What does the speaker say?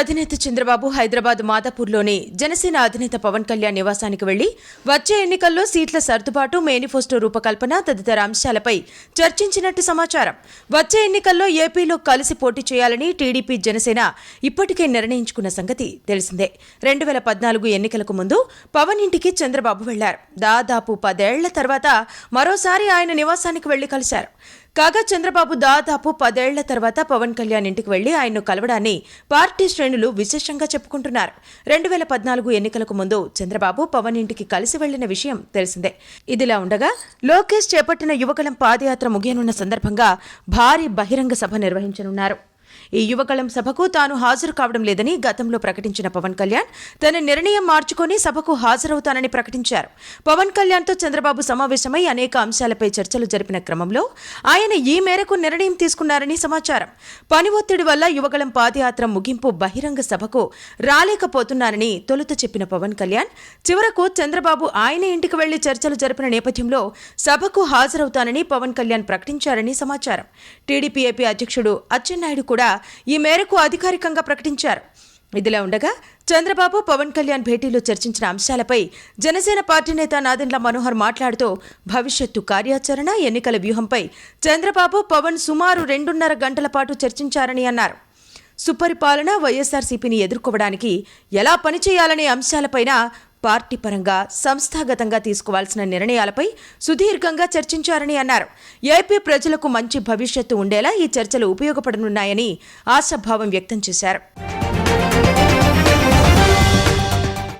అధినేత చంద్రబాబు హైదరాబాద్ మాదాపూర్లోని జనసేన అధినేత పవన్ కళ్యాణ్ నివాసానికి వెళ్ళి వచ్చే ఎన్నికల్లో సీట్ల సర్దుబాటు మేనిఫెస్టో రూపకల్పన తదితర అంశాలపై చర్చించినట్టు సమాచారం. వచ్చే ఎన్నికల్లో ఏపీలో కలిసి పోటీ చేయాలని టీడీపీ జనసేన ఇప్పటికే నిర్ణయించుకున్న సంగతి తెలిసిందే. రెండు వేల పద్నాలుగు ఎన్నికలకు ముందు పవన్ ఇంటికి చంద్రబాబు వెళ్ళారు. దాదాపు పదేళ్ళ తర్వాత మరోసారి ఆయన నివాసానికి వెళ్ళి కలిశారు. కాగా చంద్రబాబు దాదాపు పదేళ్ళ తర్వాత పవన్ కళ్యాణ్ ఇంటికి వెళ్ళి ఆయన్ను కలవడాన్ని పార్టీ శ్రేణులు విశేషంగా చెప్పుకుంటున్నారు. రెండు వేల పద్నాలుగు ఎన్నికలకు ముందు చంద్రబాబు పవన్ ఇంటికి కలిసి వెళ్ళిన విషయం తెలిసిందే. ఇదిలా ఉండగా లోకేష్ చేపట్టిన యువకలం పాదయాత్ర ముగియనున్న సందర్భంగా భారీ బహిరంగ సభ నిర్వహించనున్నారు. ఈ యువకళం సభకు తాను హాజరు కావడం లేదని గతంలో ప్రకటించిన పవన్ కళ్యాణ్ తన నిర్ణయం మార్చుకొని సభకు హాజరవుతానని ప్రకటించారు. పవన్ కళ్యాణ్తో చంద్రబాబు సమావేశమై అనేక అంశాలపై చర్చలు జరిపిన క్రమంలో ఆయన ఈ మేరకు నిర్ణయం తీసుకున్నారని సమాచారం. పని ఒత్తిడి వల్ల యువగళం పాదయాత్ర ముగింపు బహిరంగ సభకు రాలేకపోతున్నారని తొలుత చెప్పిన పవన్ కళ్యాణ్ చివరకు చంద్రబాబు ఆయన ఇంటికి వెళ్ళి చర్చలు జరిపిన నేపథ్యంలో సభకు హాజరవుతానని పవన్ కళ్యాణ్ ప్రకటించారని సమాచారం. టీడీపీ ఏపీ అధ్యక్షుడు అచ్చెన్నాయుడు కూడా ఈ మేరకు అధికారికంగా ప్రకటించారు. ఇదిలా ఉండగా చంద్రబాబు పవన్ కళ్యాణ్ భేటీలో చర్చించిన అంశాలపై జనసేన పార్టీ నేత నాదెండ్ల మనోహర్ మాట్లాడుతూ భవిష్యత్తు కార్యాచరణ ఎన్నికల వ్యూహంపై చంద్రబాబు పవన్ సుమారు రెండున్నర గంటల పాటు చర్చించారని అన్నారు. సుపరిపాలన వైఎస్ఆర్సీపీని ఎదుర్కోవడానికి ఎలా పనిచేయాలనే అంశాలపైన పార్టీ పరంగా సంస్థాగతంగా తీసుకోవాల్సిన నిర్ణయాలపై సుదీర్ఘంగా చర్చించారని అన్నారు. ఏపీ ప్రజలకు మంచి భవిష్యత్తు ఉండేలా ఈ చర్చలు ఉపయోగపడనున్నాయని ఆశాభావం వ్యక్తం చేశారు.